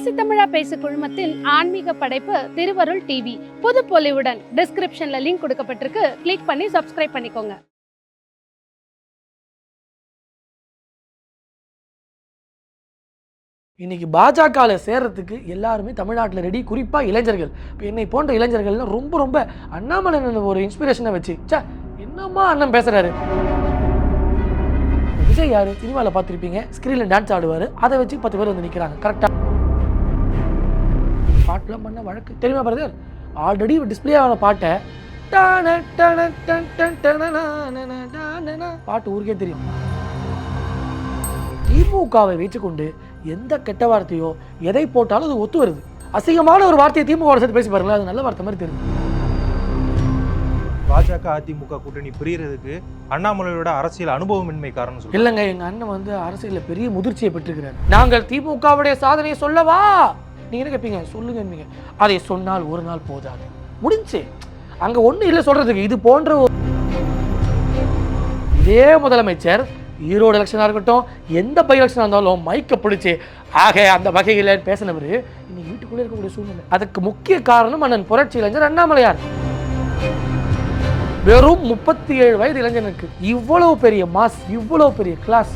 பேசி தமிழா பேசு குழுமத்தின் ஆன்மீக படைப்பு திருவருள் டிவி புது பொலிவுடன் டிஸ்கிரிப்ஷன்ல லிங்க் கொடுக்கப்பட்டிருக்கு. கிளிக் பண்ணி சப்ஸ்கிரைப் பண்ணிக்கோங்க. இன்னைக்கு பாஜகவில் சேர்றதுக்கு எல்லாருமே தமிழ்நாட்டில் ரெடி குறிப்பாக இளைஞர்கள். இப்போ என்னை போன்ற இளைஞர்கள்லாம் ரொம்ப ரொம்ப அண்ணாமலை ஒரு இன்ஸ்பிரேஷனை வச்சு ச்சே என்னம்மா அண்ணன் பேசுறாரு? விஜய் யாரு? சினிமாவில் பார்த்துருப்பீங்க. ஸ்க்ரீனில் டான்ஸ் ஆடுவார். அதை வச்சு பத்து பேர் வந்து நிற்கிறாங்க கரெக்டாக பாட்டுலாம் பண்ண வழக்கு. தெரியுமா பிரதர் ஆல்ரெடி டிஸ்பிளே ஆன பாட்டை. பாட்டு ஊருக்கே தெரியும். திமுகவை வைத்துக்கொண்டு எந்த கெட்ட வார்த்தையோ எதை போட்டாலும் அது ஒத்து வருது. அசிங்கமான ஒரு வார்த்தையை திமுக சேர்த்து பேசி பாருங்களேன் அது நல்ல வார்த்தை மாதிரி தெரியும் பாஜக அதிமுக கூட்டணி பிரியறதுக்கு அண்ணாமலையோட அரசியல் அனுபவமின்மை காரணம் இல்லைங்க எங்க அண்ணன் வந்து அரசியலில் பெரிய முதிர்ச்சியை பெற்றிருக்கிறார். நாங்கள் திமுகவுடைய சாதனையை சொல்லவா? நீங்க என்ன கேட்பீங்க சொல்லுங்க அதை சொன்னால் ஒரு நாள் போதாது. முடிஞ்சு. அங்க ஒண்ணு இல்லை சொல்றதுக்கு. இது போன்ற ஒரு- இதே முதலமைச்சர் ஈரோடு எலெக்ஷனாக இருக்கட்டும் எந்த பை எலெக்ஷனாக இருந்தாலும் மைக்கை பிடிச்சி ஆக அந்த வகையில் பேசினவர் இன்னைக்கு வீட்டுக்குள்ளே இருக்கக்கூடிய சூழ்நிலை. அதுக்கு முக்கிய காரணம் அண்ணன் புரட்சி இளைஞர் அண்ணாமலையார். வெறும் முப்பத்தி ஏழு வயது இளைஞனுக்கு இவ்வளவு பெரிய மாஸ் இவ்வளவு பெரிய கிளாஸ்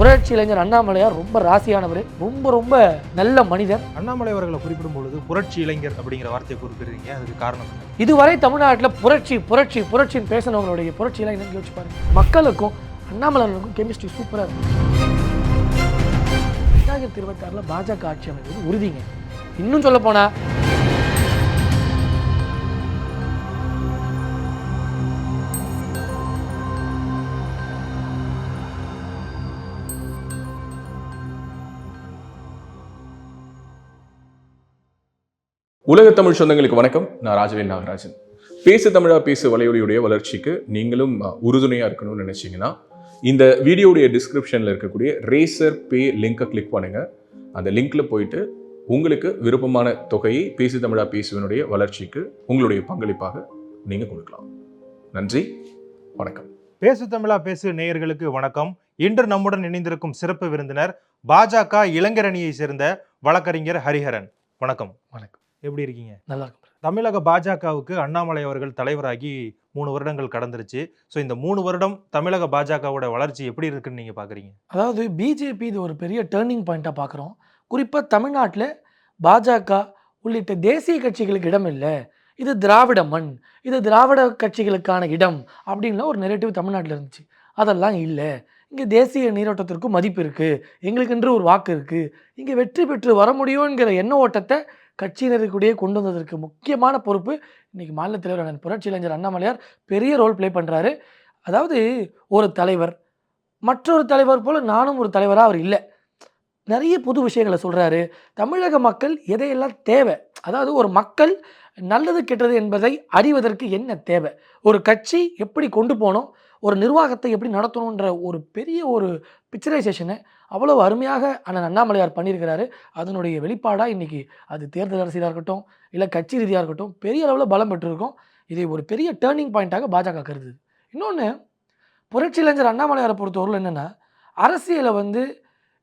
புரட்சி இளைஞர் அண்ணாமலையார் ரொம்ப ராசியானவர். ரொம்ப ரொம்ப நல்ல மனிதர் அண்ணாமலை அவர்களை குறிப்பிடும் பொழுது புரட்சி இளைஞர் அப்படிங்கிற வார்த்தையை குறிப்பிடுறீங்க. அதுக்கு காரணம்? இதுவரை தமிழ்நாட்டில் புரட்சி புரட்சி புரட்சின்னு பேசினவங்களுடைய புரட்சியெல்லாம் என்னன்னு யோசிச்சு பாருங்க. மக்களுக்கும் அண்ணாமலைக்கும் கெமிஸ்ட்ரி சூப்பராக இருக்கும் ரெண்டாயிரத்தி இருபத்தாறில் பாஜக ஆட்சி அமைவது உறுதிங்க. இன்னும் சொல்ல போனா உலக தமிழ் சொந்தங்களுக்கு வணக்கம். நான் ராஜவேல் நாகராஜன். பேசு தமிழா பேசு வலையொலியுடைய வளர்ச்சிக்கு நீங்களும் அஹ், உறுதுணையா இருக்கணும்னு நினைச்சீங்கன்னா இந்த வீடியோடைய டிஸ்கிரிப்ஷன்ல இருக்கக்கூடிய ரேசர் பே லிங்கை கிளிக் பண்ணுங்க. அந்த லிங்க்ல போயிட்டு உங்களுக்கு விருப்பமான தொகையை பேசு தமிழா பேசுவனுடைய வளர்ச்சிக்கு உங்களுடைய பங்களிப்பாக நீங்க கொடுக்கலாம். நன்றி வணக்கம். பேசு தமிழா பேசு நேயர்களுக்கு வணக்கம். இன்று நம்முடன் இணைந்திருக்கும் சிறப்பு விருந்தினர் பாஜக இளைஞரணியை சேர்ந்த வழக்கறிஞர் ஹரிஹரன். வணக்கம். வணக்கம். எப்படி இருக்கீங்க? நல்லா இருக்கும் தமிழக பாஜகவுக்கு அண்ணாமலை அவர்கள் தலைவராகி மூணு வருடங்கள் கடந்துருச்சு. ஸோ இந்த மூணு வருடம் தமிழக பாஜகவோட வளர்ச்சி எப்படி இருக்குன்னு நீங்க பாக்குறீங்க? அதாவது பிஜேபி இது ஒரு பெரிய டேர்னிங் பாயிண்ட்டாக பார்க்குறோம் குறிப்பாக தமிழ்நாட்டில் பாஜக உள்ளிட்ட தேசிய கட்சிகளுக்கு இடம் இல்லை. இது திராவிட மண் இது திராவிட கட்சிகளுக்கான இடம் அப்படின்லாம் ஒரு நெரேட்டிவ் தமிழ்நாட்டில் இருந்துச்சு. அதெல்லாம் இல்லை. இங்கே தேசிய நீரோட்டத்திற்கும் மதிப்பு இருக்குது எங்களுக்கென்று ஒரு வாக்கு இருக்குது இங்கே வெற்றி பெற்று வர முடியுங்கிற எண்ண ஓட்டத்தை கட்சியினருக்குடியே கொண்டு வந்ததற்கு முக்கியமான பொறுப்பு இன்றைக்கி மாநில தலைவர் அண்ணன் புரட்சி அண்ணாமலையார் பெரிய ரோல் ப்ளே பண்ணுறாரு அதாவது ஒரு தலைவர் மற்றொரு தலைவர் போல் நானும் ஒரு தலைவராக அவர் இல்லை. நிறைய புது விஷயங்களை சொல்கிறாரு தமிழக மக்கள் எதையெல்லாம் தேவை? அதாவது ஒரு மக்கள் நல்லது கெட்டது என்பதை அறிவதற்கு என்ன தேவை? ஒரு கட்சி எப்படி கொண்டு போகணும்? ஒரு நிர்வாகத்தை எப்படி நடத்தணுன்ற ஒரு பெரிய ஒரு பிக்சரைசேஷனை அவ்வளோ அருமையாக அண்ணன் அண்ணாமலையார் பண்ணியிருக்கிறாரு. அதனுடைய வெளிப்பாடாக இன்றைக்கி அது தேர்தல் அரசியலாக இருக்கட்டும் இல்லை கட்சி ரீதியாக இருக்கட்டும் பெரிய அளவில் பலம் பெற்றிருக்கும். இதை ஒரு பெரிய டேர்னிங் பாயிண்ட்டாக பாஜக கருது இன்னொன்று புரட்சி இளைஞர் அண்ணாமலையாரை பொறுத்தவரையில் என்னென்னா அரசியலை வந்து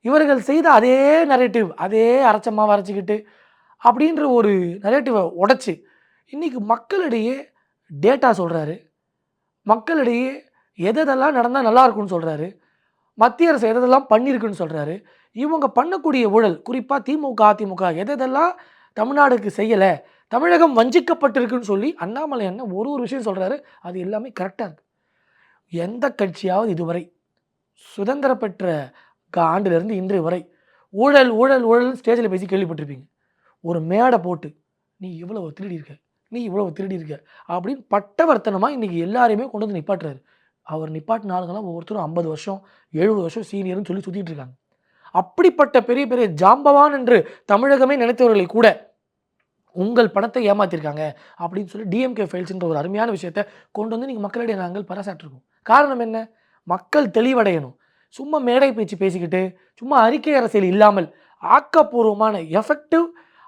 இவர்கள் செய்த அதே நரேட்டிவ் அதே அரைச்சமாக அரைச்சிக்கிட்டு அப்படின்ற ஒரு நரேட்டிவை உடைச்சி இன்றைக்கி மக்களிடையே டேட்டா சொல்கிறாரு மக்களிடையே எதெல்லாம் நடந்தால் நல்லா இருக்கும்னு சொல்கிறாரு மத்திய அரசு எதெல்லாம் பண்ணியிருக்குன்னு சொல்கிறாரு இவங்க பண்ணக்கூடிய ஊழல் குறிப்பாக திமுக அதிமுக எதெல்லாம் தமிழ்நாடுக்கு செய்யலை தமிழகம் வஞ்சிக்கப்பட்டிருக்குன்னு சொல்லி அண்ணாமலை அண்ணன் ஒரு ஒரு விஷயம் சொல்கிறாரு அது எல்லாமே கரெக்டாக இருக்குது எந்த கட்சியாவது இதுவரை சுதந்திர பெற்ற கா- ஆண்டிலிருந்து இன்றைய வரை ஊழல் ஊழல் ஊழல் ஸ்டேஜில் பேசி கேள்விப்பட்டிருப்பீங்க. ஒரு மேடை போட்டு நீ இவ்வளோ திருடி இருக்க நீ இவ்வளோ திருடி இருக்க அப்படின்னு பட்டவர்த்தனமாக இன்றைக்கி எல்லாரையுமே கொண்டு வந்து நிப்பாட்டுறாரு. அவர் நிப்பாட்டின ஆளுங்கெல்லாம் ஒவ்வொருத்தரும் ஐம்பது வருஷம் எழுபது வருஷம் சீனியர்னு சொல்லி சுற்றிட்டு இருக்காங்க. அப்படிப்பட்ட பெரிய பெரிய ஜாம்பவான் என்று தமிழகமே நினைத்தவர்களை கூட உங்கள் பணத்தை ஏமாத்திருக்காங்க அப்படின்னு சொல்லி டிஎம்கே ஃபைல்ஸ்ன்ற ஒரு அருமையான விஷயத்தை கொண்டு வந்து நீங்கள் மக்களிடையே நாங்கள் பராசாட்டிருக்கோம். காரணம் என்ன? மக்கள் தெளிவடையணும். சும்மா மேடை பேச்சு பேசிக்கிட்டு சும்மா அறிக்கை அரசியல் இல்லாமல் ஆக்கப்பூர்வமான எஃபெக்டிவ்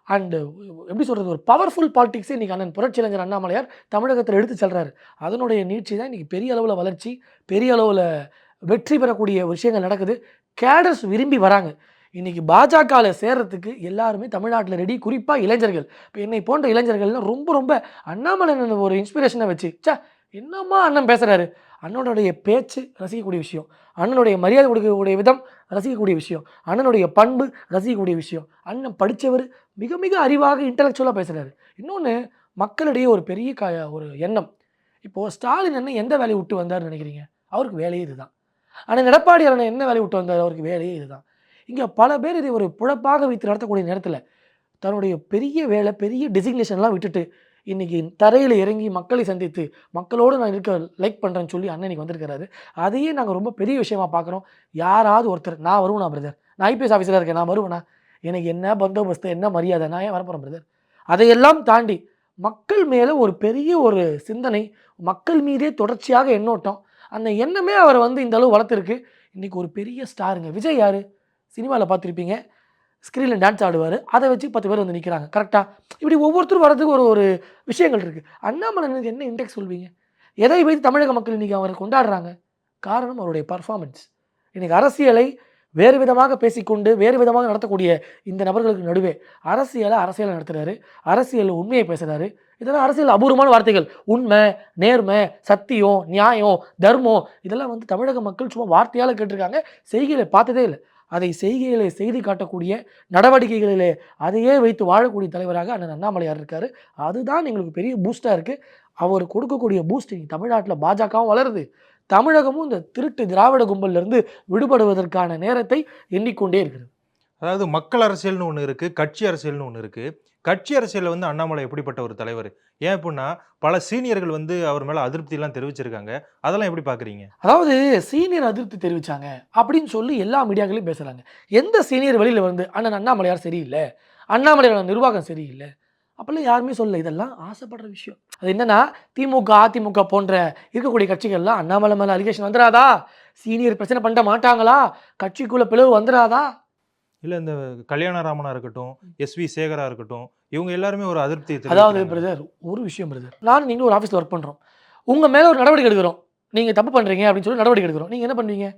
அண்டு uh, எப்படி சொல்கிறது ஒரு பவர்ஃபுல் பாலிடிக்ஸே இன்றைக்கி அண்ணன் புரட்சி இளைஞர் அண்ணாமலையார் தமிழகத்தில் எடுத்து செல்கிறார் அதனுடைய நீட்சி தான் இன்றைக்கி பெரிய அளவில் வளர்ச்சி பெரிய அளவில் வெற்றி பெறக்கூடிய விஷயங்கள் நடக்குது. கேடர்ஸ் விரும்பி வராங்க. இன்றைக்கி பாஜகவில் சேர்கிறதுக்கு எல்லாருமே தமிழ்நாட்டில் ரெடி குறிப்பாக இளைஞர்கள். இப்போ என்னை போன்ற இளைஞர்கள்லாம் ரொம்ப ரொம்ப அண்ணாமலை ஒரு இன்ஸ்பிரேஷனை வச்சு சா என்னம்மா அண்ணன் பேசுகிறாரு அண்ணனுடைய பேச்சு ரசிக்கக்கூடிய விஷயம். அண்ணனுடைய மரியாதை கொடுக்கக்கூடிய விதம் ரசிக்கக்கூடிய விஷயம். அண்ணனுடைய பண்பு ரசிக்கக்கூடிய விஷயம். அண்ணன் படித்தவர் மிக மிக அறிவாக இன்டலெக்சுவலாக பேசுகிறாரு இன்னொன்று மக்களிடையே ஒரு பெரிய க ஒரு எண்ணம். இப்போது ஸ்டாலின் அண்ணன் எந்த வேலையை விட்டு வந்தார்னு நினைக்கிறீங்க? அவருக்கு வேலையே இதுதான். ஆனால் எடப்பாடி அண்ணன் என்ன வேலையை விட்டு வந்தார்? அவருக்கு வேலையே இதுதான். இங்கே பல பேர் இதை ஒரு புழப்பாக வைத்து நடத்தக்கூடிய நேரத்தில் தன்னுடைய பெரிய வேலை பெரிய டெசிக்னேஷன்லாம் விட்டுட்டு இன்றைக்கி தரையில் இறங்கி மக்களை சந்தித்து மக்களோடு நான் இருக்க லைக் பண்ணுறேன்னு சொல்லி அண்ணன் இன்னைக்கு வந்திருக்கிறாரு. அதையே நாங்கள் ரொம்ப பெரிய விஷயமா பார்க்குறோம் யாராவது ஒருத்தர் நான் வருவேனா பிரதர் நான் ஐபிஎஸ் ஆஃபீஸராக இருக்கேன் நான் வருவேனா? எனக்கு என்ன பந்தோபஸ்து என்ன மரியாதை? நான் ஏன் வரப்போகிறேன் பிரதர் அதையெல்லாம் தாண்டி மக்கள் மேலே ஒரு பெரிய ஒரு சிந்தனை மக்கள் மீதே தொடர்ச்சியாக எண்ணோட்டம் அந்த எண்ணமே அவரை வந்து இந்த அளவு வளர்த்துருக்கு. இன்றைக்கி ஒரு பெரிய ஸ்டாருங்க விஜய் யார்? சினிமாவில் பார்த்துருப்பீங்க. ஸ்க்ரீனில் டான்ஸ் ஆடுவார். அதை வச்சு பத்து பேர் வந்து நிற்கிறாங்க கரெக்டாக இப்படி ஒவ்வொருத்தரும் வரதுக்கு ஒரு ஒரு விஷயங்கள் இருக்குது அண்ணாமலைனுக்கு என்ன இன்டெக்ஸ் சொல்வீங்க? எதை வைத்து தமிழக மக்கள் இன்றைக்கி அவரை கொண்டாடுறாங்க? காரணம் அவருடைய பர்ஃபார்மன்ஸ் இன்றைக்கி அரசியலை வேறு விதமாக பேசிக்கொண்டு வேறு விதமாக நடத்தக்கூடிய இந்த நபர்களுக்கு நடுவே அரசியலை அரசியலை நடத்துகிறாரு அரசியலில் உண்மையை பேசுகிறாரு இதெல்லாம் அரசியல் அபூர்வமான வார்த்தைகள். உண்மை நேர்மை சத்தியம் நியாயம் தர்மம் இதெல்லாம் வந்து தமிழக மக்கள் சும்மா வார்த்தையால் கேட்டிருக்காங்க. செய்கையில் பார்த்ததே இல்லை. அதை செய்கைகளை செய்து காட்டக்கூடிய நடவடிக்கைகளிலே அதையே வைத்து வாழக்கூடிய தலைவராக அண்ணன் அண்ணாமலையார் இருக்கார். அதுதான் எங்களுக்கு பெரிய பூஸ்டாக இருக்குது அவர் கொடுக்கக்கூடிய பூஸ்ட் இன்னைக்கு தமிழ்நாட்டில் பாஜகவும் வளருது. தமிழகமும் இந்த திருட்டு திராவிட கும்பலிருந்து விடுபடுவதற்கான நேரத்தை எண்ணிக்கொண்டே இருக்கிறது. அதாவது மக்கள் அரசியல்னு ஒன்று இருக்குது கட்சி அரசியல்னு ஒன்று இருக்குது கட்சி அரசியலில் வந்து அண்ணாமலை எப்படிப்பட்ட ஒரு தலைவர்? ஏன் அப்படின்னா பல சீனியர்கள் வந்து அவர் மேலே அதிருப்தியெல்லாம் தெரிவிச்சிருக்காங்க. அதெல்லாம் எப்படி பார்க்குறீங்க அதாவது சீனியர் அதிருப்தி தெரிவித்தாங்க அப்படின்னு சொல்லி எல்லா மீடியாக்களையும் பேசுகிறாங்க எந்த சீனியர் வெளியில் வந்து அண்ணன் அண்ணாமலையார் சரியில்லை. அண்ணாமலையோட நிர்வாகம் சரியில்லை. அப்போல்லாம் யாருமே சொல்லல. இதெல்லாம் ஆசைப்படுற விஷயம். அது என்னன்னா திமுக அதிமுக போன்ற இருக்கக்கூடிய கட்சிகள்லாம் அண்ணாமலை மேலே அலிகேஷன் வந்துடாதா சீனியர் பிரச்சனை பண்ண மாட்டாங்களா? கட்சிக்குள்ளே பிளவு வந்துடாதா இல்லை இந்த கல்யாணராமனா இருக்கட்டும் எஸ்வி சேகரா இருக்கட்டும் இவங்க எல்லாருமே ஒரு அதிருப்தியை அதாவது. பிரதர் ஒரு விஷயம் பிரதர் நானும் நீங்களும் ஒரு ஆஃபீஸில் ஒர்க் பண்ணுறோம் உங்கள் மேலே ஒரு நடவடிக்கை எடுக்கிறோம். நீங்கள் தப்பு பண்ணுறீங்க அப்படின்னு சொல்லி நடவடிக்கை எடுக்கிறோம். நீங்கள் என்ன பண்ணுவீங்க?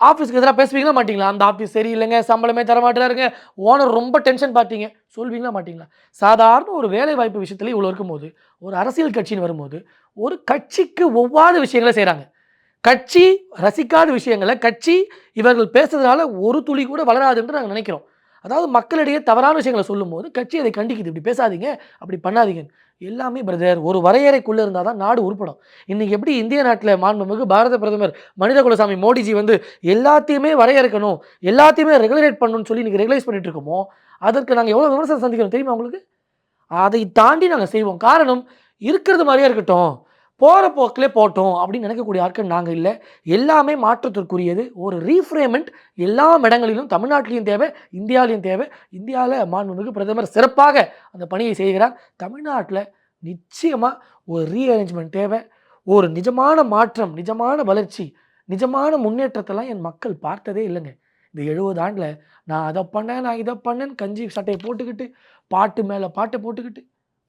ஆஃபீஸ்க்கு எதிராக பேசுவீங்களா மாட்டீங்களா? அந்த ஆஃபீஸ் சரியில்லைங்க சம்பளமே தர மாட்டேறாருங்க ஓனர் ரொம்ப டென்ஷன் பார்த்தீங்க சொல்வீங்களா மாட்டீங்களா? சாதாரண ஒரு வேலை வாய்ப்பு விஷயத்துல இவ்வளோ இருக்கும்போது ஒரு அரசியல் கட்சின்னு வரும்போது ஒரு கட்சிக்கு ஒவ்வாத விஷயங்களை செய்கிறாங்க கட்சி ரசிக்காத விஷயங்களை கட்சி இவர்கள் பேசுறதுனால ஒரு துளி கூட வளராதுன்னு நாங்கள் நினைக்கிறோம். அதாவது மக்களிடையே தவறான விஷயங்களை சொல்லும்போது கட்சி அதை கண்டிக்குது. இப்படி பேசாதீங்க அப்படி பண்ணாதீங்க. எல்லாமே பிரதர் ஒரு வரையறைக்குள்ளே இருந்தால் தான் நாடு உருப்படும். இன்றைக்கி எப்படி இந்திய நாட்டில் மாண்புமிகு பாரத பிரதமர் மனித குலசாமி மோடிஜி வந்து எல்லாத்தையுமே வரையறுக்கணும் எல்லாத்தையுமே ரெகுலேட் பண்ணணும்னு சொல்லி இன்றைக்கி ரெகுலைஸ் பண்ணிட்டு இருக்கோமோ அதற்கு நாங்கள் எவ்வளோ விமர்சனம் சந்திக்கிறோம் தெரியுமா உங்களுக்கு? அதை தாண்டி நாங்கள் செய்வோம். காரணம் இருக்கிறது மாதிரியே இருக்கட்டும். போகிற போக்கிலே போட்டோம் அப்படின்னு நினைக்கக்கூடிய ஆட்கள் நாங்கள் இல்லை. எல்லாமே மாற்றத்திற்குரியது. ஒரு ரீஃப்ரேமெண்ட் எல்லா இடங்களிலும் தமிழ்நாட்டிலையும் தேவை இந்தியாவிலையும் தேவை. இந்தியாவில் மாண்புமிகு பிரதமர் சிறப்பாக அந்த பணியை செய்கிறார். தமிழ்நாட்டில் நிச்சயமாக ஒரு ரீஅரேஞ்ச்மெண்ட் தேவை. ஒரு நிஜமான மாற்றம் நிஜமான வளர்ச்சி நிஜமான முன்னேற்றத்தெல்லாம் என் மக்கள் பார்த்ததே இல்லைங்க. இந்த எழுபது ஆண்டில் நான் அதை பண்ணேன் நான் இதை பண்ணேன் கஞ்சி சட்டையை போட்டுக்கிட்டு பாட்டு மேலே பாட்டை போட்டுக்கிட்டு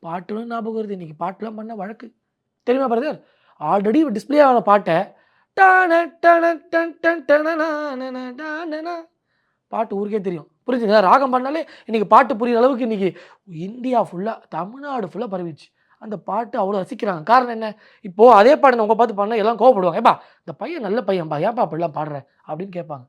பாட்டுன்னு ஞாபகம் வருது. இன்றைக்கி பாட்டுலாம் பண்ண வழக்கு. தெரியுமா பிரதர் ஆல்ரெடி டிஸ்பிளே ஆன பாட்டை டன டன் பாட்டு ஊருக்கே தெரியும். புரிஞ்சுங்களா ராகம் பண்ணாலே இன்றைக்கி பாட்டு புரியுற அளவுக்கு இன்றைக்கி இந்தியா ஃபுல்லாக தமிழ்நாடு ஃபுல்லாக பரவிச்சு அந்த பாட்டு அவ்வளோ ரசிக்கிறாங்க. காரணம் என்ன? இப்போது அதே பாட்டு உங்க பார்த்து பாடினா எல்லாம் கோவப்படுவாங்க. ஏப்பா இந்த பையன் நல்ல பையன்பா? ஏன்ப்பா அப்படிலாம் பாடுற? அப்படின்னு கேட்பாங்க.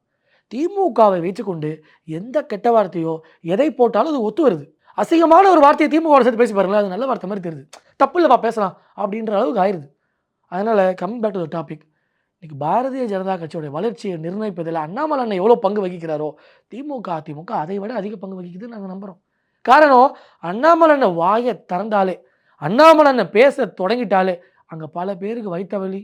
திமுகவை வைத்துக்கொண்டு எந்த கெட்ட வார்த்தையோ எதை போட்டாலும் அது ஒத்து வருது. அசிங்கமான ஒரு வார்த்தையை திமுக சேர்த்து பேசி பாருங்களேன். அது நல்ல வார்த்தை மாதிரி தெரியுது. தப்பு இல்லைப்பா பேசலாம் அப்படின்ற அளவுக்கு ஆயிடுது அதனால் coming back to the topic இன்னைக்கு பாரதிய ஜனதா கட்சியோட வளர்ச்சியை நிர்ணயிப்பதில் அண்ணாமலை அண்ணன் எவ்வளோ பங்கு வகிக்கிறாரோ திமுக அதிமுக அதை விட அதிக பங்கு வகிக்குதுன்னு நாங்கள் நம்புகிறோம் காரணம் அண்ணாமலை அண்ணன் வாயை திறந்தாலே அண்ணாமலை அண்ணன் பேச தொடங்கிட்டாலே அங்கே பல பேருக்கு வைத்த வலி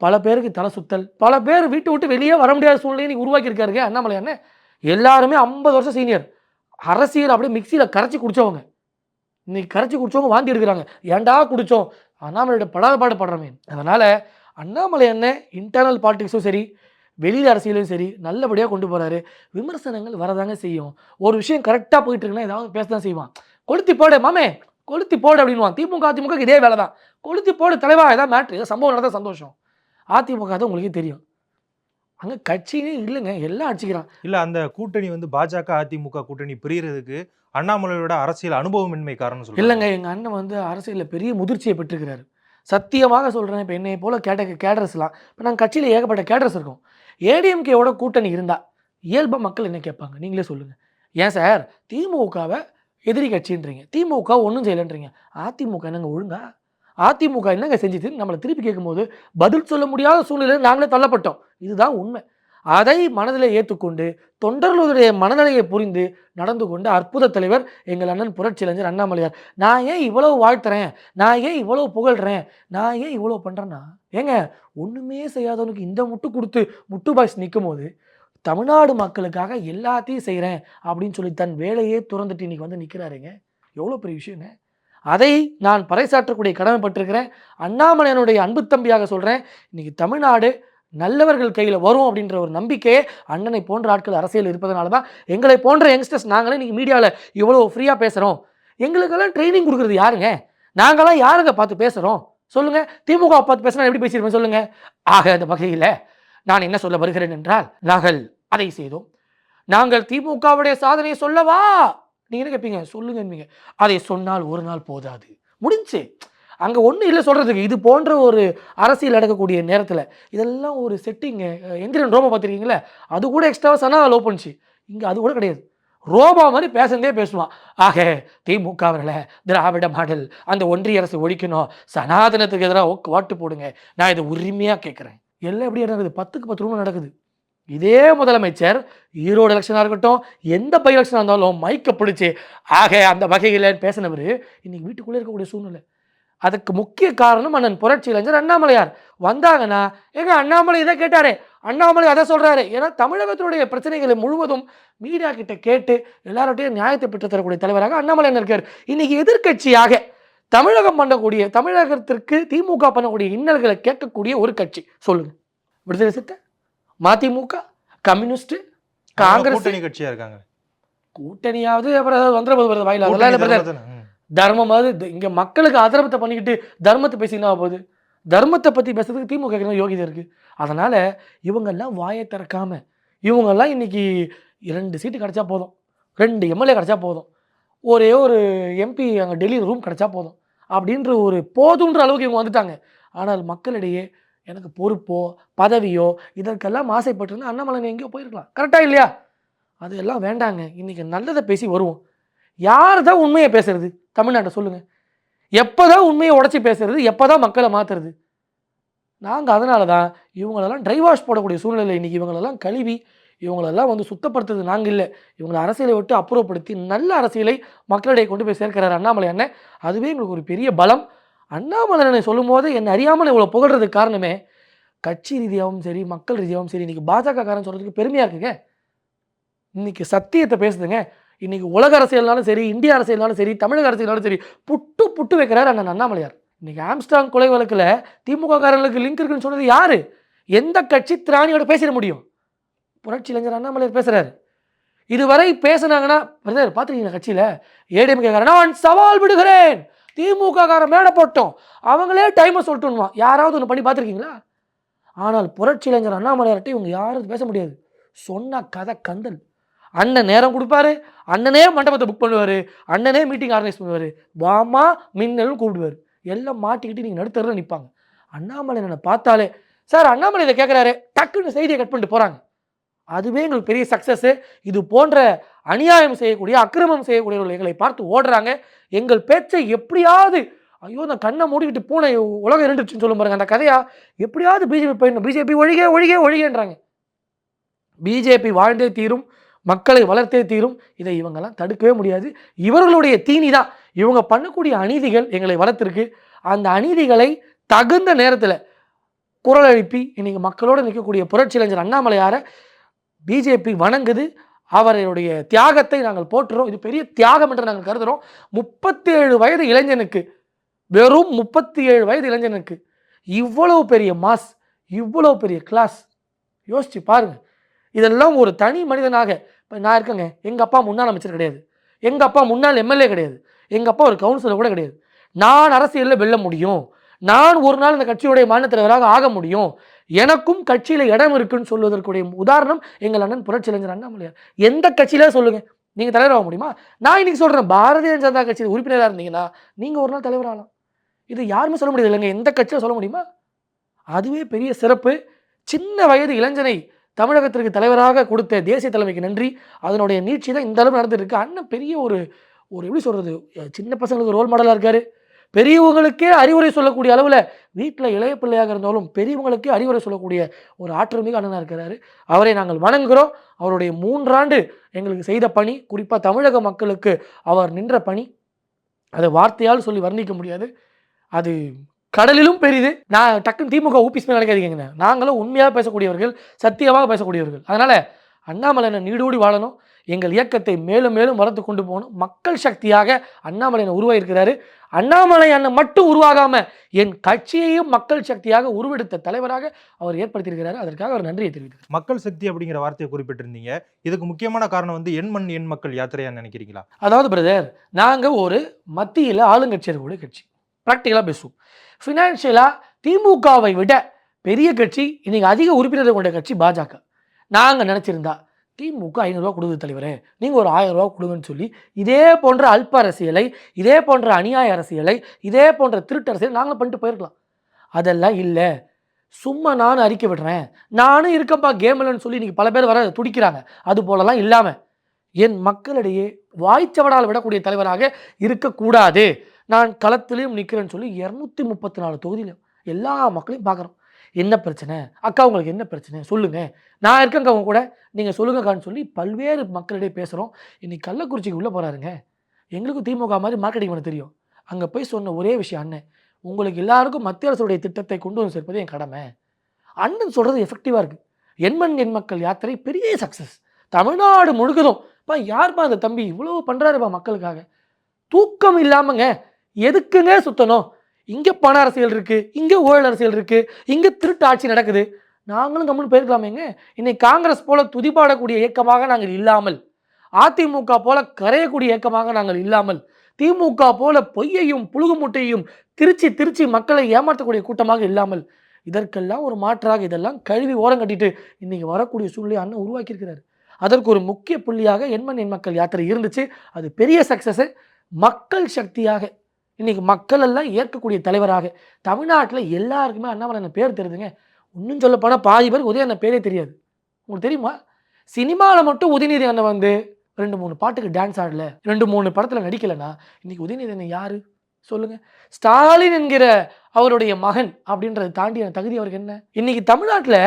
பல பேருக்கு தலை சுத்தல் பல பேர் வீட்டை விட்டு வெளியே வர முடியாத சூழ்நிலையை நீ உருவாக்கியிருக்காருங்க அண்ணாமலை அண்ணன். எல்லாருமே ஐம்பது வருஷம் சீனியர் அரசியல் அப்படியே மிக்சியில் கரைச்சி குடித்தவங்க இன்னைக்கு கரைச்சி குடித்தவங்க வாந்தி எடுக்கிறாங்க. ஏன்டா குடித்தோம் அண்ணாமலையோட படாத பாடு படுறமே அதனால் அண்ணாமலை என்ன இன்டர்னல் பாலிடிக்ஸும் சரி வெளியில் அரசியலும் சரி நல்லபடியாக கொண்டு போகிறாரு விமர்சனங்கள் வரதாங்க செய்யும். ஒரு விஷயம் கரெக்டாக போயிட்டு இருக்குன்னா ஏதாவது பேச தான் செய்வான். கொளுத்தி போடு மாமே! கொளுத்தி போடு அப்படின்வான் திமுக அதிமுக இதே வேலை தான் கொளுத்தி போடு தலைவா! ஏதாவது மேட்ரு சம்பவம் நடந்தால் சந்தோஷம். அதிமுக தான் உங்களுக்கே தெரியும். அங்கே கட்சினே இல்லைங்க. எல்லாம் அடிச்சுக்கிறான். இல்ல அந்த கூட்டணி வந்து பாஜக அதிமுக கூட்டணி பிரியறதுக்கு அண்ணாமலையோட அரசியல் அனுபவமின்மை காரணம் சொல்றாங்க. இல்லைங்க. எங்கள் அண்ணன் வந்து அரசியலில் பெரிய முதிர்ச்சியை பெற்றிருக்கிறாரு சத்தியமாக சொல்கிறேன் இப்போ என்னை போல் கேட்ட கேடரஸ்லாம் இப்போ நாங்கள் கட்சியில் ஏகப்பட்ட கேடரஸ் இருக்கோம். ஏடிஎம்கேவோட கூட்டணி இருந்தால் இயல்பாக மக்கள் என்ன கேட்பாங்க? நீங்களே சொல்லுங்கள் ஏன் சார்? திமுகவை எதிரி கட்சின்றீங்க. திமுக ஒன்றும் செய்யலைன்றீங்க. அதிமுக என்னங்க ஒழுங்கா? அதிமுக என்னங்க செஞ்சுது நம்மளை திருப்பி கேட்கும்போது பதில் சொல்ல முடியாத சூழ்நிலையில் நாங்களே தள்ளப்பட்டோம். இதுதான் உண்மை. அதை மனதில் ஏற்றுக்கொண்டு தொண்டர்களுடைய மனநிலையை புரிந்து நடந்து கொண்ட அற்புத தலைவர் எங்கள் அண்ணன் புரட்சியலைஞர் அண்ணாமலையார். நான் ஏன் இவ்வளோ வாழ்த்துறேன்? நான் ஏன் இவ்வளோ புகழ்கிறேன் நான் ஏன் இவ்வளோ பண்ணுறேன்னா ஏங்க ஒன்றுமே செய்யாதவனுக்கு இந்த முட்டு கொடுத்து முட்டு பாய்ஸ் நிற்கும் போது தமிழ்நாடு மக்களுக்காக எல்லாத்தையும் செய்கிறேன் அப்படின்னு சொல்லி தன் வேலையே துறந்துட்டு இன்னைக்கு வந்து நிற்கிறாருங்க எவ்வளோ பெரிய விஷயங்க. அதை நான் பறைசாற்றக்கூடிய கடமைப்பட்டிருக்கிறேன். அண்ணாமலையனுடைய அன்பு தம்பியாக சொல்கிறேன் இன்னைக்கு தமிழ்நாடு நல்லவர்கள் கையில் வரும் அப்படின்ற ஒரு நம்பிக்கையே அண்ணனை போன்ற ஆட்கள் அரசியல் இருப்பதனால தான் எங்களை போன்ற யங்ஸ்டர்ஸ் நாங்களே இன்றைக்கி மீடியாவில் இவ்வளோ ஃப்ரீயாக பேசுகிறோம் எங்களுக்கெல்லாம் ட்ரைனிங் கொடுக்குறது யாருங்க? நாங்களாம் யாருங்க பார்த்து பேசுகிறோம் சொல்லுங்கள் திமுக பார்த்து பேசினா எப்படி பேசியிருப்பேன் சொல்லுங்கள் ஆக அந்த வகையில் நான் என்ன சொல்ல வருகிறேன் என்றால் நாங்கள் அதை செய்தோம். நாங்கள் திமுகவுடைய சாதனையை சொல்லவா? நீங்க என்ன கேட்பீங்க சொல்லுங்க அதை சொன்னால் ஒரு நாள் போதாது. முடிஞ்சு. அங்கே ஒன்றும் இல்லை சொல்கிறதுக்கு இது போன்ற ஒரு அரசியல் நடக்கக்கூடிய நேரத்தில் இதெல்லாம் ஒரு செட்டிங்கு எந்திரன் ரோபோ பார்த்துருக்கீங்களே? அது கூட எக்ஸ்ட்ராவாக சனா லோ பண்ணிச்சு இங்கே அது கூட கிடையாது. ரோபா மாதிரி பேசுனதே பேசுவான். ஆக திமுக அவர்களை திராவிட மாடல் அந்த ஒன்றிய அரசு ஒழிக்கணும். சனாதனத்துக்கு எதிராக ஓட்டு போடுங்க. நான் இதை உரிமையாக கேட்குறேன் எல்லாம் எப்படி நடக்குது? பத்துக்கு பத்து ரூபா நடக்குது. இதே முதலமைச்சர் ஈரோடு எலெக்ஷனாக இருக்கட்டும் எந்த பை எலெக்ஷனாக இருந்தாலும் மைக்கை பிடிச்சி ஆக அந்த வகையில் பேசினவர் இன்னைக்கு வீட்டுக்குள்ளே இருக்கக்கூடிய சூழ்நிலை. அதுக்கு முக்கிய காரணம் அண்ணன் புரட்சி இளைஞர் அண்ணாமலையார். வந்தாங்கன்னா எங்க அண்ணாமலை இதை கேட்டாரே அண்ணாமலை அதை சொல்கிறாரு ஏன்னா தமிழகத்தினுடைய பிரச்சனைகளை முழுவதும் மீடியா கிட்ட கேட்டு எல்லார்ட்டையும் நியாயத்தை பெற்று தரக்கூடிய தலைவராக அண்ணாமலை இருக்கார். இன்னைக்கு எதிர்கட்சியாக தமிழகம் பண்ணக்கூடிய தமிழகத்திற்கு திமுக பண்ணக்கூடிய இன்னல்களை கேட்கக்கூடிய ஒரு கட்சி. சொல்லுங்க. விடுதலை சித்த மதிமுக கம்யூனிஸ்ட் காங்கிரஸ். கூட்டணி கட்சியா இருக்காங்க. கூட்டணியாவது அப்புறம் ஏதாவது வந்துட போது வாயில அதெல்லாம். தர்மமாவது இங்க மக்களுக்கு அதர்மத்தை பண்ணிக்கிட்டு தர்மத்தை பேசினா போகுது? தர்மத்தை பத்தி பேசுறதுக்கு திமுக யோகிதை இருக்கு. அதனால இவங்கெல்லாம் வாயை திறக்காம இவங்கெல்லாம் இன்னைக்கு இரண்டு சீட்டு கிடைச்சா போதும். ரெண்டு எம்எல்ஏ கிடைச்சா போதும். ஒரே ஒரு எம்பி அங்கே டெல்லி ரூம் கிடைச்சா போதும். அப்படின்ற ஒரு போதுன்ற அளவுக்கு இவங்க வந்துட்டாங்க. ஆனால் மக்களிடையே எனக்கு பொறுப்போ பதவியோ இதற்கெல்லாம் ஆசைப்பட்டிருந்தா அண்ணாமலை எங்கேயோ போயிருக்கலாம். கரெக்டாக இல்லையா? அது எல்லாம் வேண்டாங்க. இன்றைக்கி நல்லதை பேசி வருவோம். யார் தான் உண்மையை பேசுறது? தமிழ்நாட்டை சொல்லுங்கள் எப்போ தான் உண்மையை உடச்சி பேசுறது? எப்போ தான் மக்களை மாற்றுறது நாங்கள் அதனால தான் இவங்களெல்லாம் ட்ரை வாஷ் போடக்கூடிய சூழ்நிலை இன்றைக்கி இவங்களெல்லாம் கழுவி இவங்களெல்லாம் வந்து சுத்தப்படுத்துறது நாங்கள் இல்லை. இவங்களை அரசியலை விட்டு அப்புறப்படுத்தி நல்ல அரசியலை மக்களிடையே கொண்டு போய் சேர்க்கிறார் அண்ணாமலை அண்ணன். அதுவே எங்களுக்கு ஒரு பெரிய பலம். அண்ணாமலை சொல்லும் போது என்னை அறியாமல் இவ்வளோ புகழ்றதுக்கு காரணமே கட்சி ரீதியாகவும் சரி மக்கள் ரீதியாகவும் சரி இன்றைக்கி பாஜக காரன் சொல்கிறதுக்கு பெருமையாக இருக்குங்க. இன்னைக்கு சத்தியத்தை பேசுதுங்க. இன்னைக்கு உலக அரசியல்னாலும் சரி இந்திய அரசியல்னாலும் சரி தமிழக அரசியல்னாலும் சரி புட்டு புட்டு வைக்கிறார் அண்ணன் அண்ணாமலையார். இன்னைக்கு ஆம்ஸ்டாங் கொலை வழக்கில் திமுக காரர்களுக்கு லிங்க் இருக்குன்னு சொன்னது யார்? எந்த கட்சி திராணியோட பேசிட முடியும்? புரட்சி இளைஞர் அண்ணாமலையார் பேசுகிறாரு இதுவரை பேசுனாங்கன்னா பிரதர் பார்த்துருக்கீங்க கட்சியில்? ஏடிஎம்கே காரன் நான் சவால் விடுகிறேன்! திமுககார மேடை போட்டோம். அவங்களே டைமை சொல்லட்டுமா யாராவது ஒன்று பண்ணி பார்த்துருக்கீங்களா? ஆனால் புரட்சி இளைஞர் அண்ணாமலையார்ட்ட இவங்க யாரும் பேச முடியாது. சொன்ன கதை கந்தல். அண்ணன் நேரம் கொடுப்பாரு. அண்ணனே மண்டபத்தை புக் பண்ணுவார். அண்ணனே மீட்டிங் ஆர்கனைஸ் பண்ணுவார். வாமா மின்னலும் கூப்பிடுவார். எல்லாம் மாட்டிக்கிட்டு நீங்கள் நடுத்தரில் நிற்பாங்க அண்ணாமலை என்னை பார்த்தாலே சார் அண்ணாமலை இதை கேட்குறாரு டக்குன்னு செய்தியை கட் பண்ணிட்டு போகிறாங்க அதுவே எங்களுக்கு பெரிய சக்ஸஸ்ஸு இது போன்ற அநியாயம் செய்யக்கூடிய அக்கிரமம் செய்யக்கூடியவர்கள் எங்களை பார்த்து ஓடுறாங்க. எங்கள் பேச்சை எப்படியாவது ஐயோ நான் கண்ணை மூடிக்கிட்டு பூனை உலகம் இருந்துச்சுன்னு சொல்லும் பாருங்க அந்த கதையா? எப்படியாவது பிஜேபி போயிடணும். பிஜேபி ஒழிக ஒழிக ஒழிகன்றாங்க. பிஜேபி வாழ்ந்தே தீரும் மக்களை வளர்த்தே தீரும். இதை இவங்கெல்லாம் தடுக்கவே முடியாது. இவர்களுடைய தீனி தான் இவங்க பண்ணக்கூடிய அநீதிகள் எங்களை வளர்த்துருக்கு. அந்த அநீதிகளை தகுந்த நேரத்தில் குரல் எழுப்பி இன்னைக்கு மக்களோடு நிற்கக்கூடிய புரட்சி இளைஞர் அண்ணாமலையாரை பிஜேபி வணங்குது. அவருடைய தியாகத்தை நாங்கள் போற்றுறோம். இது பெரிய தியாகம் என்று நாங்கள் கருதுகிறோம் முப்பத்தேழு வயது இளைஞனுக்கு வெறும் முப்பத்தி ஏழு வயது இளைஞனுக்கு இவ்வளவு பெரிய மாஸ் இவ்வளவு பெரிய கிளாஸ் யோசிச்சு பாருங்கள் இதெல்லாம் ஒரு தனி மனிதனாக இப்போ நான் இருக்கேங்க. எங்கள் அப்பா முன்னாள் அமைச்சர் கிடையாது. எங்கள் அப்பா முன்னாள் எம்எல்ஏ கிடையாது. எங்கள் அப்பா ஒரு கவுன்சிலர் கூட கிடையாது. நான் அரசியலில் வெல்ல முடியும். நான் ஒரு நாள் இந்த கட்சியுடைய மாநில தலைவராக ஆக முடியும். எனக்கும் கட்சியில் இடம் இருக்குன்னு சொல்வதற்குடைய உதாரணம் எங்கள் அண்ணன் புரட்சி அண்ணாமலையார். எந்த கட்சியில சொல்லுங்க. நீங்கள் தலைவராக முடியுமா? நான் இன்னைக்கு சொல்கிறேன் பாரதிய ஜனதா கட்சியில் உறுப்பினராக இருந்தீங்கன்னா நீங்கள் ஒரு நாள் தலைவராகலாம் இது யாருமே சொல்ல முடியாது இல்லைங்க. எந்த கட்சியில் சொல்ல முடியுமா? அதுவே பெரிய சிறப்பு. சின்ன வயது இளைஞனை தமிழகத்திற்கு தலைவராக கொடுத்த தேசிய தலைமைக்கு நன்றி. அதனுடைய நீட்சி தான் இந்த அளவு நடந்துருக்கு அண்ணன் பெரிய ஒரு ஒரு எப்படி சொல்கிறது சின்ன பசங்களுக்கு ரோல் மாடலாக இருக்காரு. பெரியவங்களுக்கே அறிவுரை சொல்லக்கூடிய அளவில் வீட்டில் இளைய பிள்ளையாக இருந்தாலும் பெரியவங்களுக்கே அறிவுரை சொல்லக்கூடிய ஒரு ஆற்றல் மிகு அண்ணனாக இருக்கிறாரு. அவரை நாங்கள் வணங்குகிறோம். அவருடைய மூன்றாண்டு எங்களுக்கு செய்த பணி குறிப்பாக தமிழக மக்களுக்கு அவர் நின்ற பணி அதை வார்த்தையால் சொல்லி வர்ணிக்க முடியாது. அது கடலிலும் பெரிது. நான் டக்குன்னு திமுக ஊபிஸ்மே நினைக்காதீங்க நாங்களும் உண்மையாக பேசக்கூடியவர்கள் சத்தியமாக பேசக்கூடியவர்கள். அதனால் அண்ணாமலை நீடோடி வாழணும். எங்கள் இயக்கத்தை மேலும் மேலும் வளர்த்து கொண்டு போகணும். மக்கள் சக்தியாக அண்ணாமலை அண்ணன் உருவாகியிருக்கிறாரு அண்ணாமலை அண்ணன் மட்டும் உருவாகாம என் கட்சியையும் மக்கள் சக்தியாக உருவெடுத்த தலைவராக அவர் ஏற்படுத்தியிருக்கிறாரு. அதற்காக அவர் நன்றியை தெரிவிக்கிறார் மக்கள் சக்தி அப்படிங்கிற வார்த்தையை குறிப்பிட்டிருந்தீங்க. இதுக்கு முக்கியமான காரணம் வந்து எண் மண் எண் மக்கள் யாத்திரையா நினைக்கிறீங்களா? அதாவது பிரதர் நாங்கள் ஒரு மத்தியில் ஆளுங்கட்சி இருக்கக்கூடிய கட்சி. ப்ராக்டிக்கலாக பேசுவோம். ஃபினான்ஷியலாக திமுகவை விட பெரிய கட்சி இன்னைக்கு அதிக உறுப்பினர்கள் கொண்ட கட்சி பாஜக. நாங்கள் நினச்சிருந்தா திமுக ஐநூறுரூவா கொடுக்குது தலைவரே. நீங்கள் ஒரு ஆயிரம் ரூபா கொடுங்கன்னு சொல்லி இதே போன்ற அல்ப அரசியலை இதே போன்ற அநியாய அரசியலை இதே போன்ற திருட்டு அரசியலை நாங்களும் பண்ணிட்டு போயிருக்கலாம். அதெல்லாம் இல்லை. சும்மா நானும் அறிக்கை விடுறேன். நானும் இருக்கேன்ப்பா கேம்லன்னு சொல்லி இன்றைக்கி பல பேர் வர துடிக்கிறாங்க. அது போலலாம் இல்லாமல் என் மக்களிடையே வாய்ச்சவடால் விடக்கூடிய தலைவராக இருக்கக்கூடாது. நான் களத்திலையும் நிற்கிறேன்னு சொல்லி இரநூத்தி முப்பத்தி நாலு தொகுதியிலும் எல்லா மக்களையும் பார்க்குறோம் என்ன பிரச்சனை? அக்கா உங்களுக்கு என்ன பிரச்சனை? சொல்லுங்கள் நான் இருக்கேங்க அவங்க கூட. நீங்கள் சொல்லுங்கக்கான்னு சொல்லி பல்வேறு மக்களிடையே பேசுகிறோம் இன்னைக்கு கள்ளக்குறிச்சிக்கு உள்ளே போகிறாருங்க எங்களுக்கும் திமுக மாதிரி மார்க்கெட்டிங் பண்ண தெரியும். அங்கே போய் சொன்ன ஒரே விஷயம் அண்ணன். உங்களுக்கு எல்லாருக்கும் மத்திய அரசுடைய திட்டத்தை கொண்டு வந்து சேர்ப்பது என் கடமை. அண்ணன் சொல்கிறது எஃபெக்டிவாக இருக்குது எண்மண் எண் மக்கள் யாத்திரை பெரிய சக்ஸஸ் தமிழ்நாடு முழுக்கதும் பா யார்ப்பா அந்த தம்பி? இவ்வளோ பண்ணுறாருப்பா மக்களுக்காக. தூக்கம் இல்லாமங்க. எதுக்குங்க சுத்தணும்? இங்கே பண அரசியல் இருக்குது இங்கே ஊழல் அரசியல் இருக்குது இங்கே திருட்டு ஆட்சி நடக்குது. நாங்களும் கம்முன்னு போயிருக்கலாமேங்க. இன்னைக்கு காங்கிரஸ் போல துதிப்பாடக்கூடிய இயக்கமாக நாங்கள் இல்லாமல் அதிமுக போல கரையக்கூடிய இயக்கமாக நாங்கள் இல்லாமல் திமுக போல பொய்யையும் புழுகு முட்டையும் திருச்சி திருச்சி மக்களை ஏமாற்றக்கூடிய கூட்டமாக இல்லாமல் இதற்கெல்லாம் ஒரு மாற்றாக இதெல்லாம் கழுவி ஓரம் கட்டிட்டு இன்னைக்கு வரக்கூடிய சூழ்நிலை அண்ணன் உருவாக்கியிருக்கிறார். அதற்கு ஒரு முக்கிய புள்ளியாக எண்மண் எண் மக்கள் யாத்திரை இருந்துச்சு. அது பெரிய சக்ஸஸ் மக்கள் சக்தியாக இன்றைக்கி மக்கள் எல்லாம் ஏற்கக்கூடிய தலைவராக. தமிழ்நாட்டில் எல்லாருக்குமே அண்ணாமலை பேர் தெரியுதுங்க. இன்னும் சொல்லப்போனால் பாதி பேருக்கு உதய அண்ணன் பேரே தெரியாது. உங்களுக்கு தெரியுமா? சினிமாவில் மட்டும் உதயநிதி அண்ணன் வந்து ரெண்டு மூணு பாட்டுக்கு டான்ஸ் ஆடல. ரெண்டு மூணு படத்தில் நடிக்கலைன்னா இன்னைக்கு உதயநிதி அண்ணன் யார்? சொல்லுங்கள் ஸ்டாலின் என்கிற அவருடைய மகன் அப்படின்றத தாண்டி தகுதி அவருக்கு என்ன? இன்னைக்கு தமிழ்நாட்டில்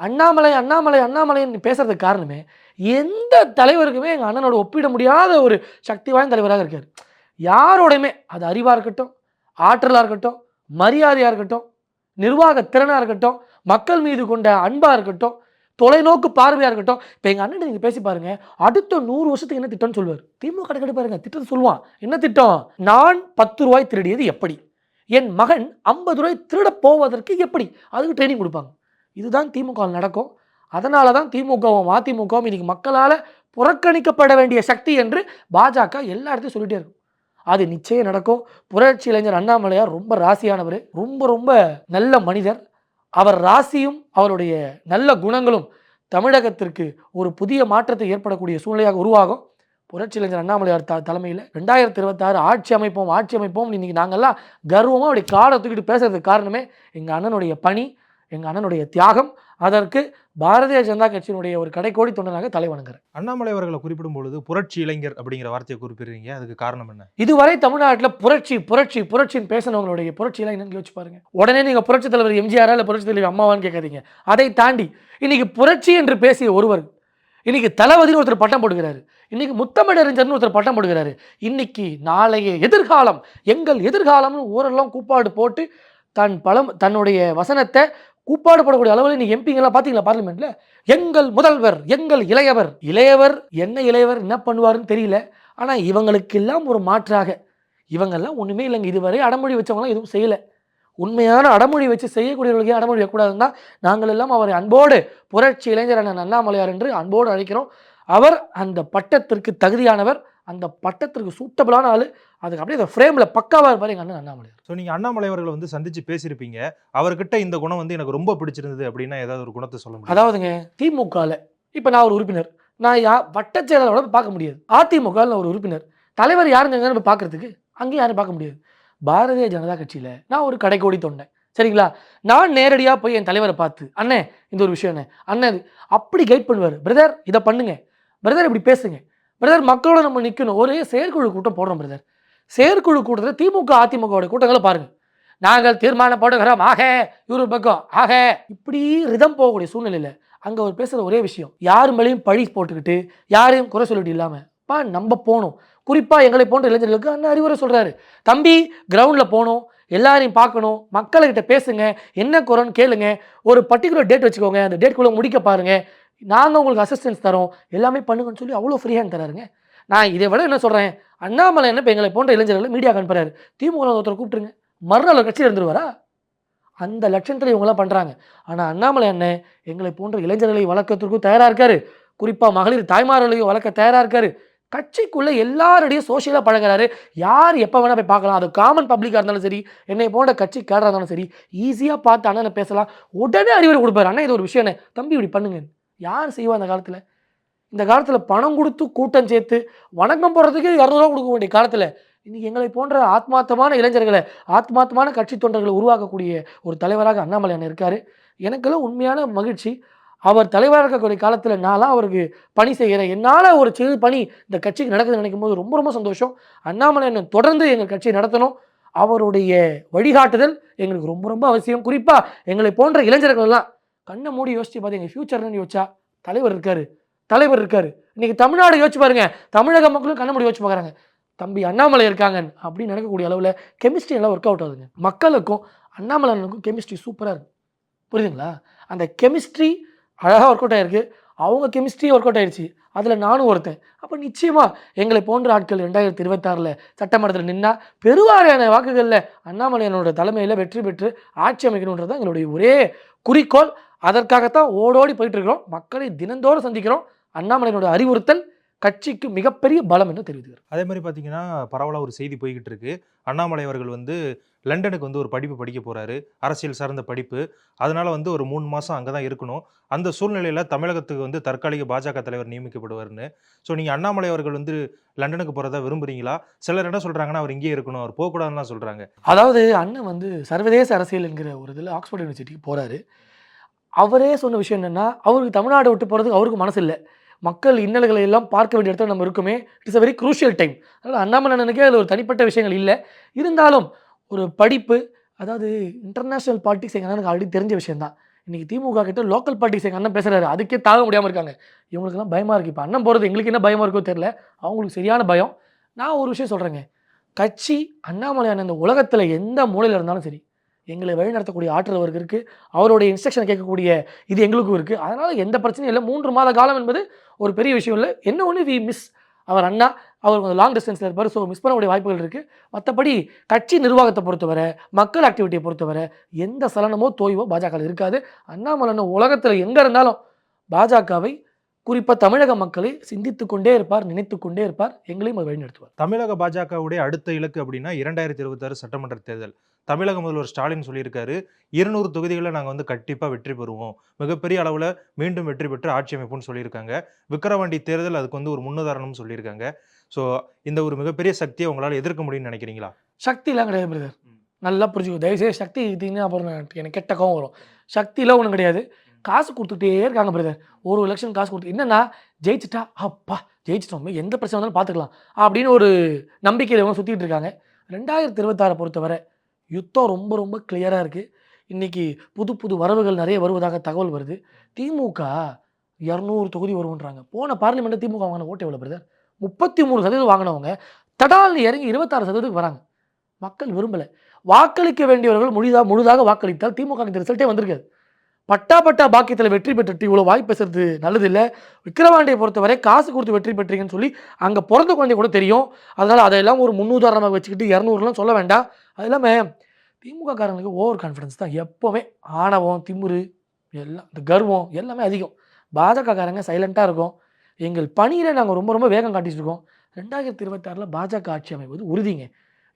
அண்ணாமலை அண்ணாமலை அண்ணாமலைன்னு பேசுறதுக்கு காரணமே எந்த தலைவருக்குமே எங்கள் அண்ணனோட ஒப்பிட முடியாத ஒரு சக்தி வாய்ந்த தலைவராக இருக்கார். யாரோடையுமே அது அறிவாக இருக்கட்டும் ஆற்றலாக இருக்கட்டும் மரியாதையாக இருக்கட்டும் நிர்வாக திறனாக இருக்கட்டும் மக்கள் மீது கொண்ட அன்பாக இருக்கட்டும் தொலைநோக்கு பார்வையாக இருக்கட்டும் இப்போ எங்கள் அண்ணன் நீங்கள் பேசி பாருங்க அடுத்த நூறு வருஷத்துக்கு என்ன திட்டம்னு சொல்லுவார். திமுக கடைக்கடி பாருங்க திட்டம் சொல்லுவான். என்ன திட்டம்? நான் பத்து ரூபாய் திருடியது எப்படி? என் மகன் ஐம்பது ரூபாய் திருட போவதற்கு எப்படி? அதுக்கு ட்ரைனிங் கொடுப்பாங்க. இதுதான் திமுக நடக்கும். அதனால தான் திமுகவும் அதிமுகவும் இன்னைக்கு மக்களால் புறக்கணிக்கப்பட வேண்டிய சக்தி என்று பாஜக எல்லா இடத்தையும் சொல்லிட்டே இருக்கும் அது நிச்சயம் நடக்கும். புரட்சி இளைஞர் அண்ணாமலையார் ரொம்ப ராசியானவர். ரொம்ப ரொம்ப நல்ல மனிதர். அவர் ராசியும் அவருடைய நல்ல குணங்களும் தமிழகத்திற்கு ஒரு புதிய மாற்றத்தை ஏற்படக்கூடிய சூழ்நிலையாக உருவாகும். புரட்சி இளைஞர் அண்ணாமலையார் த தலைமையில் ரெண்டாயிரத்தி இருபத்தாறு ஆட்சி அமைப்போம் ஆட்சி அமைப்போம். இன்னைக்கு நாங்கள்லாம் கர்வமாக அப்படி காலை தூக்கிட்டு பேசுறதுக்கு காரணமே எங்கள் அண்ணனுடைய பணி எங்கள் அண்ணனுடைய தியாகம். அதற்கு பாரதிய ஜனதா கட்சியினுடைய ஒரு கடைக்கோடி தொண்டனாக தலை வணங்குறேன் அண்ணாமலை அவர்களை குறிப்பிடும் பொழுது புரட்சி இளைஞர் அப்படிங்கிற வார்த்தையை குறிப்பிடுறீங்க. அதுக்கு காரணம் என்ன? இதுவரை தமிழ்நாட்டில் புரட்சி புரட்சி புரட்சின்னு பேசினவங்களுடைய புரட்சியெல்லாம் என்னன்னு யோசிச்சு பாருங்க. உடனே நீங்கள் புரட்சி தலைவர் எம்ஜிஆரா இல்லை புரட்சி தலைவர் அம்மாவான்னு கேட்காதீங்க அதை தாண்டி இன்னைக்கு புரட்சி என்று பேசிய ஒருவர் இன்னைக்கு தளபதினு ஒருத்தர் பட்டம் போடுகிறாரு இன்னைக்கு முத்தமிழறிஞர்னு ஒருத்தர் பட்டம் போடுகிறாரு இன்னைக்கு நாளைய எதிர்காலம் எங்கள் எதிர்காலம்னு ஊரெல்லாம் கூப்பாடு போட்டு தன் பலம் தன்னுடைய வசனத்தை கூப்பாடு போடக்கூடிய அளவில் இன்னைக்கு எம்பிங்கெல்லாம் பார்த்தீங்களா பார்லிமெண்ட்ல? எங்கள் முதல்வர் எங்கள் இளையவர். இளையவர் என்ன இளையவர் என்ன பண்ணுவாருன்னு தெரியல. ஆனால் இவங்களுக்கெல்லாம் ஒரு மாற்றாக. இவங்கெல்லாம் ஒன்றுமே இல்லைங்க. இதுவரை அடமொழி வச்சவங்களாம் எதுவும் செய்யலை. உண்மையான அடமொழி வச்சு செய்யக்கூடியவர்களுக்கே அடமொழி வைக்கக்கூடாதுன்னா தான் நாங்கள் எல்லாம் அவரை அன்போடு புரட்சி இளைஞர் அண்ணன் அண்ணாமலையார் என்று அன்போடு அழைக்கிறோம். அவர் அந்த பட்டத்திற்கு தகுதியானவர். அந்த பட்டத்திற்கு சூட்டபிளான ஆள். அதுக்கு அப்படியே அந்த ஃப்ரேமில் பக்காவாக இருப்பார் எங்கள் அண்ணன் அண்ணாமலையார் ஸோ நீங்கள் அண்ணாமலை அவர்களை வந்து சந்திச்சு பேசியிருப்பீங்க. அவர்கிட்ட இந்த குணம் வந்து எனக்கு ரொம்ப பிடிச்சிருந்தது அப்படின்னா ஏதாவது ஒரு குணத்தை சொல்ல முடியும்? அதாவதுங்க திமுகவில் இப்போ நான் ஒரு உறுப்பினர். நான் யா வட்டச் செயலாளரோட பார்க்க முடியாது. அதிமுகவில் நான் ஒரு உறுப்பினர். தலைவர் யாருங்க போய் பார்க்கறதுக்கு? அங்கேயும் யாரும் பார்க்க முடியாது. பாரதிய ஜனதா கட்சியில் நான் ஒரு கடைக்கோடி தொண்டேன் சரிங்களா? நான் நேரடியாக போய் என் தலைவரை பார்த்து அண்ணே இந்த ஒரு விஷயம் அண்ணே அண்ணன் அப்படி கைட் பண்ணுவார். பிரதர் இதை பண்ணுங்க. பிரதர் இப்படி பேசுங்க. பிரதர் மக்களோட நம்ம நிற்கணும் ஒரே செயற்குழு கூட்டம் போடுறோம் பிரதர் செயற்குழு கூட்டத்தில் திமுக அதிமுகவோட கூட்டங்களை பாருங்க. நாங்கள் தீர்மானப்படுகிறோம் ஆக இவரு பக்கம். ஆக இப்படி ரிதம் போகக்கூடிய சூழ்நிலையில் அங்கே அவர் பேசுகிற ஒரே விஷயம். யார் மேலேயும் பழி போட்டுக்கிட்டு யாரையும் குறை சொல்லிட்டு இல்லாமல் பா நம்ம போகணும். குறிப்பாக எங்களை போன்ற இளைஞர்களுக்கு அண்ணன் அறிவுரை சொல்கிறாரு தம்பி கிரவுண்டில் போகணும். எல்லாரையும் பார்க்கணும். மக்கள்கிட்ட பேசுங்க. என்ன குறைன்னு கேளுங்க. ஒரு பர்டிகுலர் டேட் வச்சுக்கோங்க. அந்த டேட்குள்ளே முடிக்க பாருங்கள் நாங்கள் உங்களுக்கு அசிஸ்டன்ஸ் தரோம். எல்லாமே பண்ணுங்கன்னு சொல்லி அவ்வளோ ஃப்ரீ ஹேண்ட் தராருங்க. நான் இதை விட என்ன சொல்கிறேன் அண்ணாமலை என்ன இப்போ எங்களை போன்ற இளைஞர்களை மீடியா அனுப்புறாரு. திமுக ஒருத்தர் கூப்பிட்டுருங்க. மறுநாள் கட்சி கட்சியில் இருந்துருவாரா? அந்த லட்சத்தில் இவங்களாம் பண்ணுறாங்க ஆனால் அண்ணாமலை அண்ணன் எங்களை போன்ற இளைஞர்களை வளர்க்கறதுக்கும் தயாராக இருக்காரு. குறிப்பாக மகளிர் தாய்மார்களையும் வளர்க்க தயாராக இருக்காரு. கட்சிக்குள்ளே எல்லாருடையும் சோஷியலாக பழகிறாரு. யார் எப்போ வேணால் போய் பார்க்கலாம். அது காமன் பப்ளிக்காக இருந்தாலும் சரி என்னை போன்ற கட்சி கேடராக இருந்தாலும் சரி ஈஸியாக பார்த்து அண்ணனை பேசலாம். உடனே அறிவுரை கொடுப்பாரு. அண்ணன் இது ஒரு விஷயம் தம்பி இப்படி பண்ணுங்க. யார் செய்வா அந்த காலத்தில்? இந்த காலத்தில் பணம் கொடுத்து கூட்டம் சேர்த்து வணக்கம் போடுறதுக்கு இரநூறுவா கொடுக்க வேண்டிய காலத்தில் இன்றைக்கி எங்களை போன்ற ஆத்மார்த்தமான இளைஞர்களை ஆத்மார்த்தமான கட்சி தொண்டர்களை உருவாக்கக்கூடிய ஒரு தலைவராக அண்ணாமலை அண்ணன் எனக்கெல்லாம் உண்மையான மகிழ்ச்சி. அவர் தலைவராக இருக்கக்கூடிய காலத்தில் நான்லாம் அவருக்கு பணி செய்கிறேன் என்னால் ஒரு சிறு பணி இந்த கட்சிக்கு நடக்குதுன்னு நினைக்கும் போது ரொம்ப ரொம்ப சந்தோஷம். அண்ணாமலை அண்ணன் தொடர்ந்து எங்கள் கட்சியை நடத்தணும். அவருடைய வழிகாட்டுதல் எங்களுக்கு ரொம்ப ரொம்ப அவசியம். குறிப்பாக எங்களை போன்ற இளைஞர்கள்லாம் கண்ணை மூடி யோசிச்சு பார்த்தீங்க எங்கள் ஃபியூச்சர்னு யோசிச்சா தலைவர் இருக்கார். தலைவர் இருக்கார். இன்றைக்கி தமிழ்நாடு யோசிச்சு பாருங்க தமிழக மக்களும் கண்ணை மூடி யோசிச்சு பார்க்குறாங்க தம்பி அண்ணாமலை இருக்காங்க அப்படின்னு நினைக்கக்கூடிய அளவில் கெமிஸ்ட்ரி எல்லாம் ஒர்க் அவுட் ஆகுதுங்க. மக்களுக்கும் அண்ணாமலைக்கும் கெமிஸ்ட்ரி சூப்பராக இருக்குது புரியுதுங்களா? அந்த கெமிஸ்ட்ரி அழகாக ஒர்க் அவுட் ஆகிருக்கு அவங்க கெமிஸ்ட்ரி ஒர்க் அவுட் ஆயிடுச்சு. அதில் நானும் ஒருத்தன். அப்போ நிச்சயமாக எங்களை போன்ற ஆட்கள் ரெண்டாயிரத்தி இருபத்தாறில் சட்டமன்றத்தில் நின்னால் பெருவாரியான வாக்குகளில் அண்ணாமலையனோட தலைமையில் வெற்றி பெற்று ஆட்சி அமைக்கணுன்றது தான் எங்களுடைய ஒரே குறிக்கோள். அதற்காகத்தான் ஓடோடி போயிட்டு இருக்கிறோம் மக்களை தினந்தோறும் சந்திக்கிறோம். அண்ணாமலையனோட அறிவுறுத்தல் கட்சிக்கு மிகப்பெரிய பலம் என்று தெரிவித்துக்கிறோம் அதே மாதிரி பார்த்தீங்கன்னா பரவலாக ஒரு செய்தி போய்கிட்டு இருக்கு. அண்ணாமலை அவர்கள் வந்து லண்டனுக்கு வந்து ஒரு படிப்பு படிக்க போறாரு. அரசியல் சார்ந்த படிப்பு. அதனால வந்து ஒரு மூணு மாதம் அங்கே தான் இருக்கணும். அந்த சூழ்நிலையில் தமிழகத்துக்கு வந்து தற்காலிக பாஜக தலைவர் நியமிக்கப்படுவார்னு ஸோ நீங்கள் அண்ணாமலை அவர்கள் வந்து லண்டனுக்கு போகிறதா விரும்புறீங்களா? சிலர் என்ன சொல்கிறாங்கன்னா அவர் இங்கேயே இருக்கணும். அவர் போகக்கூடாதுன்னு சொல்கிறாங்க அதாவது அண்ணன் வந்து சர்வதேச அரசியல் என்கிற ஒரு இதில் ஆக்ஸ்போர்ட் யூனிவர்சிட்டிக்கு போகிறாரு அவரே சொன்ன விஷயம் என்னென்னா அவருக்கு தமிழ்நாடு விட்டு போகிறதுக்கு அவருக்கு மனசு இல்லை மக்கள் இன்னல்களை எல்லாம் பார்க்க வேண்டிய இடத்துல நம்ம இருக்குமே. It's a very crucial time அதனால் அண்ணாமலை அண்ணனுக்கே அதில் ஒரு தனிப்பட்ட விஷயங்கள் இல்லை. இருந்தாலும் ஒரு படிப்பு அதாவது இன்டர்நேஷ்னல் பாலிடிக்ஸ் எங்கள் எனக்கு ஆல்ரெடி தெரிஞ்ச விஷயந்தான் இன்றைக்கி திமுக கிட்ட லோக்கல் பாலிடிக்ஸ் எங்கள் அண்ணன் பேசுகிறாரு அதுக்கே தாங்க முடியாமல் இருக்காங்க. இவங்களுக்குலாம் பயமாக இருக்குது இப்போ அண்ணன் போகிறது எங்களுக்கு என்ன பயமாக இருக்கோ தெரில அவங்களுக்கு சரியான பயம். நான் ஒரு விஷயம் சொல்கிறேங்க கட்சி அண்ணாமலையான இந்த உலகத்தில் எந்த மூலையில் இருந்தாலும் சரி எங்களை வழிநடத்தக்கூடிய ஆற்றல் அவருக்கு இருக்குது அவருடைய இன்ஸ்ட்ரக்ஷன் கேட்கக்கூடிய இது எங்களுக்கும் இருக்குது அதனால் எந்த பிரச்சனையும் இல்லை. மூன்று மாத காலம் என்பது ஒரு பெரிய விஷயம் இல்லை. என்ன ஒன்று வி மிஸ் அவர் அண்ணா அவர் கொஞ்சம் லாங் டிஸ்டன்ஸில் இருப்பார். ஸோ மிஸ் பண்ணக்கூடிய வாய்ப்புகள் இருக்குது மற்றபடி கட்சி நிர்வாகத்தை பொறுத்தவரை மக்கள் ஆக்டிவிட்டியை பொறுத்தவரை எந்த சலனமோ தோய்வோ பாஜகவில் இருக்காது. அண்ணாமலைன்னு உலகத்தில் எங்கே இருந்தாலும் பாஜகவை குறிப்பாக தமிழக மக்களை சிந்தித்து கொண்டே இருப்பார் நினைத்து கொண்டே இருப்பார். எங்களையும் வழிநடத்துவார். தமிழக பாஜகவுடைய அடுத்த இலக்கு அப்படின்னா இரண்டாயிரத்தி இருபத்தாறு சட்டமன்ற தேர்தல். தமிழக முதல்வர் ஸ்டாலின் சொல்லியிருக்காரு இருநூறு தொகுதிகளை நாங்கள் வந்து கண்டிப்பாக வெற்றி பெறுவோம். மிகப்பெரிய அளவில் மீண்டும் வெற்றி பெற்று ஆட்சி அமைப்போம்னு சொல்லியிருக்காங்க. விக்கிரவாண்டி தேர்தல் அதுக்கு வந்து ஒரு முன்னுதாரணம்னு சொல்லியிருக்காங்க. ஸோ இந்த ஒரு மிகப்பெரிய சக்தியை உங்களால் எதிர்க்க முடியும்னு நினைக்கிறீங்களா? சக்திலாம் கிடையாது பிரதர். நல்லா புரிஞ்சுக்கோ. தயவுசெய்து சக்தி எடுத்தீங்கன்னா அப்புறம் எனக்கு கெட்ட கோவம் வரும். சக்திலாம் ஒன்றும் கிடையாது. காசு கொடுத்துட்டே இருக்காங்க பிரதர். ஒரு எலெக்ஷன் காசு கொடுத்து என்னன்னா ஜெயிச்சிட்டா அப்பா ஜெயிச்சிட்டோம். எந்த பிரச்சனை வந்தாலும் பார்த்துக்கலாம் அப்படின்னு ஒரு நம்பிக்கையில் இவங்க சுற்றிட்டு இருக்காங்க. ரெண்டாயிரத்தி இருபத்தாறை பொறுத்தவரை யுத்தம் ரொம்ப ரொம்ப கிளியராக இருக்குது இன்றைக்கி புது புது வரவுகள் நிறைய வருவதாக தகவல் வருது. திமுக இரநூறு தொகுதி வருவோன்றாங்க போன பார்லிமெண்ட்டில் திமுக வாங்கின ஓட்டு எவ்வளோ பிரதர் முப்பத்தி மூணு சதவீதம் வாங்கினவங்க தடால் இறங்கி இருபத்தாறு சதவீதத்துக்கு வராங்க. மக்கள் விரும்பலை. வாக்களிக்க வேண்டியவர்கள் முழுதாக முழுதாக வாக்களித்தால் திமுக இந்த ரிசல்ட்டே வந்திருக்காது. பட்டா பட்டா பாக்கியத்தில் வெற்றி பெற்றுட்டு இவ்வளோ வாய் பேசுறது நல்லது இல்லை விக்கிரவாண்டியை பொறுத்தவரை காசு கொடுத்து வெற்றி பெற்றீங்கன்னு சொல்லி அங்கே பிறந்த குழந்தை கூட தெரியும். அதனால் அதையெல்லாம் ஒரு முன்னுதாரணமாக வச்சுக்கிட்டு இரநூறுலாம் சொல்ல வேண்டாம். அது இல்லாமல் திமுக காரங்களுக்கு ஓவர் கான்ஃபிடன்ஸ் தான் எப்போவுமே. ஆணவம் திமுரு எல்லாம் இந்த கர்வம் எல்லாமே அதிகம். பாஜக காரங்க சைலண்ட்டாக இருக்கும். எங்கள் பணியில் நாங்கள் ரொம்ப ரொம்ப வேகம் காட்டிட்டு இருக்கோம் ரெண்டாயிரத்தி இருபத்தாறில் பாஜக ஆட்சி அமைப்பது உறுதிங்க.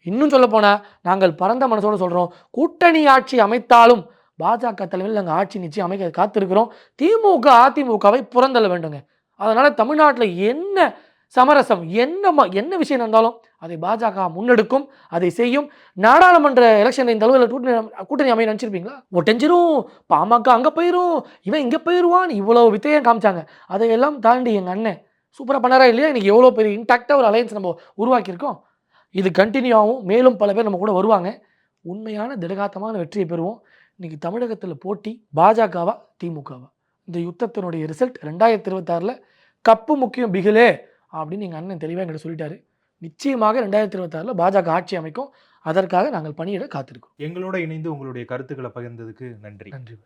இன்னும் சொல்ல போனால் நாங்கள் பரந்த மனசோடு சொல்கிறோம் கூட்டணி ஆட்சி அமைத்தாலும் பாஜக தலைமையில் நாங்கள் ஆட்சி நிச்சயம் அமைக்க காத்திருக்கிறோம். திமுக அதிமுகவை புறந்தள்ள வேண்டுங்க. அதனால் தமிழ்நாட்டில் என்ன சமரசம் என்ன என்ன விஷயம் இருந்தாலும் அதை பாஜக முன்னெடுக்கும் அதை செய்யும். நாடாளுமன்ற எலெக்ஷன் இந்த அளவில் கூட்டணி கூட்டணி அமைய நினச்சிருப்பீங்களா? ஒட்டஞ்சிரும். பாமக அங்கே போயிரும். இவன் இங்கே போயிடுவான்னு இவ்வளோ வித்தையம் காமிச்சாங்க. அதையெல்லாம் தாண்டி எங்கள் அண்ணன் சூப்பராக பண்ணாரா இல்லையா? இன்னைக்கு எவ்வளோ பெரிய இன்டாக்டாக ஒரு அலையன்ஸ் நம்ம உருவாக்கியிருக்கோம். இது கண்டினியூ ஆகும். மேலும் பல பேர் நம்ம கூட வருவாங்க. உண்மையான திடகாத்தமான வெற்றியை பெறுவோம். இன்றைக்கி தமிழகத்தில் போட்டி பாஜகவா திமுகவா? இந்த யுத்தத்தினுடைய ரிசல்ட் ரெண்டாயிரத்தி இருபத்தாறில் கப்பு முக்கியம் பிகிலே. அப்படின்னு எங்கள் அண்ணன் தெளிவாக எங்கிட்ட சொல்லிட்டாரு. நிச்சயமாக ரெண்டாயிரத்தி இருபத்தாறில் பாஜக ஆட்சி அமைக்கும். அதற்காக நாங்கள் பணியிட காத்திருக்கோம். எங்களோட இணைந்து உங்களுடைய கருத்துக்களை பகிர்ந்ததுக்கு நன்றி. நன்றி.